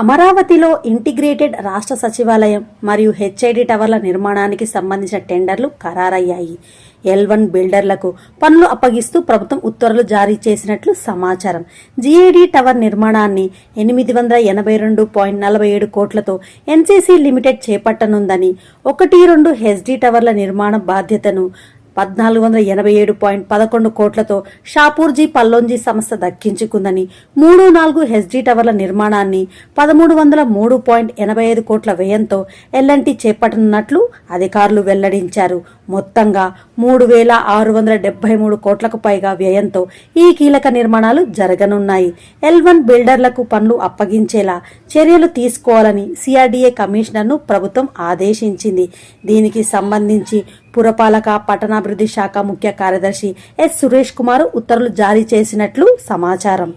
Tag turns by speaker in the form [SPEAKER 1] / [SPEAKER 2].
[SPEAKER 1] అమరావతిలో ఇంటిగ్రేటెడ్ రాష్ట్ర సచివాలయం మరియు హెచ్ఐడి టవర్ల నిర్మాణానికి సంబంధించిన టెండర్లు ఖరారయ్యాయి. ఎల్ వన్ బిల్డర్లకు పనులు అప్పగిస్తూ ప్రభుత్వం ఉత్తర్వులు జారీ చేసినట్లు సమాచారం. జీఏడీ టవర్ నిర్మాణాన్ని ఎనిమిది వందల ఎనభై రెండు పాయింట్ నలభై ఏడు కోట్లతో ఎన్సీసీ లిమిటెడ్ చేపట్టనుందని ఒకటి రెండు హెచ్డి టవర్ల నిర్మాణ బాధ్యతను పద్నాలుగు వందల ఎనభై ఏడు పాయింట్ పదకొండు కోట్లతో షాపూర్జీ పల్లోంజీ సంస్థ దక్కించుకుందని మూడు నాలుగు హెచ్డి టవర్ల నిర్మాణాన్ని పదమూడు వందల మూడు పాయింట్ ఎనభై ఐదు కోట్ల వ్యయంతో ఎల్ఎన్టీ చేపట్టనున్నట్లు అధికారులు వెల్లడించారు. మొత్తంగా మూడు వేల ఆరు వందల డెబ్బై మూడు కోట్లకు పైగా వ్యయంతో ఈ కీలక నిర్మాణాలు జరగనున్నాయి. ఎల్ వన్ బిల్డర్లకు పనులు అప్పగించేలా చర్యలు తీసుకోవాలని సిఆర్డీఏ కమిషనర్ను ప్రభుత్వం ఆదేశించింది. దీనికి సంబంధించి పురపాలక పట్టణాభివృద్ధి శాఖ ముఖ్య కార్యదర్శి ఎస్ సురేష్ కుమార్ ఉత్తర్వులు జారీ చేసినట్లు సమాచారం.